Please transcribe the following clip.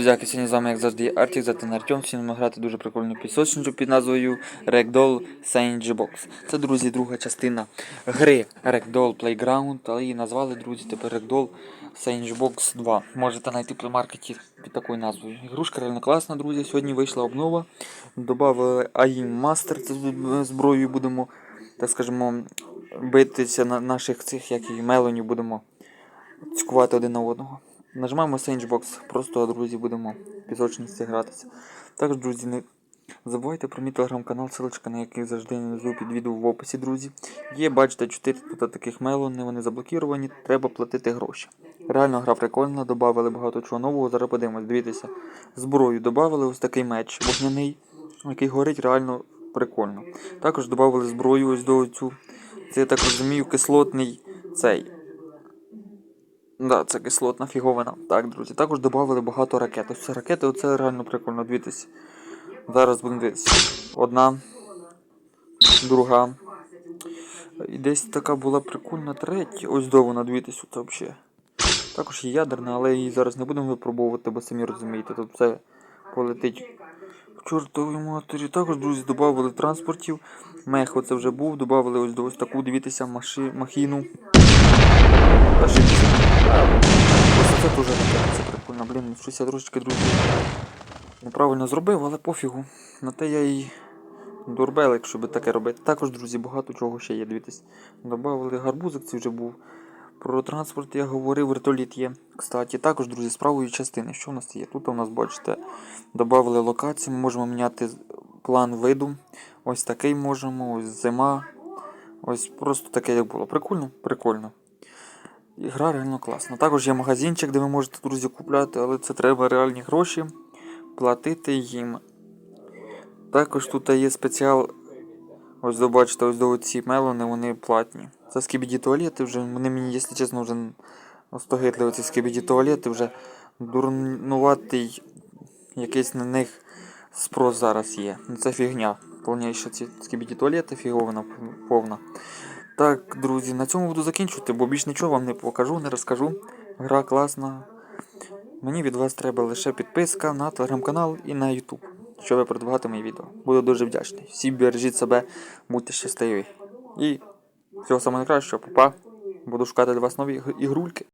Друзяки, сьогодні з вами, як завжди, Артік, Затин Артем. Сьогодні ми грати дуже прикольну пісочницю під назвою Ragdoll Sandbox. Box. Це, друзі, друга частина гри Ragdoll Playground, але її назвали, друзі, тепер Ragdoll Sandbox Box 2. Можете знайти в плеймаркеті під такою назвою. Ігрушка реально класна, друзі. Сьогодні вийшла обнова. Добавили AIM Master, це зброєю будемо, так скажемо, битися на наших цих, як і мелонів, будемо цькувати один на одного. Нажимаємо Sandbox, просто друзі будемо в пісочниці гратися. Також, друзі, не забувайте про мій телеграм-канал, ссылочка на який завжди внизу під відео в описі, друзі. Є, бачите, 4 тут таких мелони, вони заблокіровані, треба платити гроші. Реально гра прикольна, додали багато чого нового. Зараз подивимось, дивіться. Зброю додали ось такий меч вогняний, який горить реально прикольно. Також додали зброю ось до цю. Це я так розумію, кислотний цей. Да, це кислотна фіговина. Так, друзі. Також додали багато ракет. Ось ці ракети, оце реально прикольно. Дивіться. Зараз будемо дивитися. Одна, друга. І десь така була прикольна третя. Ось до вона, дивіться, це взагалі. Також є ядерна, але її зараз не будемо випробовувати, бо самі розумієте, тут все полетить в чортовій матері. Також, друзі, додали транспортів. Мех оце вже був, додали ось до ось таку, дивіться, маши, махіну. Ошибся. Ось це теж ракета, це прикольно. Блін, щось трошечки, друзі, неправильно зробив, але пофігу. На те я і дурбелик, щоб таке робити. Також, друзі, багато чого ще є. Дивіться. Добавили гарбузик, це вже був. Про транспорт я говорив, вертоліт є. Кстати, також, друзі, з правої частини. Що у нас є? Тут у нас, бачите, додали локації, ми можемо міняти план виду. Ось такий можемо, ось зима. Ось просто таке, як було. Прикольно? Прикольно. І Гра реально класна. Також є магазинчик, де ви можете, друзі, купляти, але це треба реальні гроші платити їм. Також тут є спеціал. Ось бачите, ось до ці мелони, вони платні. Це скібіді туалети вже. Вони мені, якщо чесно, вже остогидли оці скібіді туалети, вже дурнуватий якийсь на них спрос зараз є. Ну це фігня. Повніше ці скібіді туалети, фіговина повна. Так, друзі, на цьому буду закінчувати, бо більш нічого вам не покажу, не розкажу. Гра класна. Мені від вас треба лише підписка на телеграм-канал і на Ютуб, щоб продавати мої відео. Буду дуже вдячний. Всі бережіть себе, будьте щасливі. І всього самого найкращого, папа. Буду шукати для вас нові ігрульки.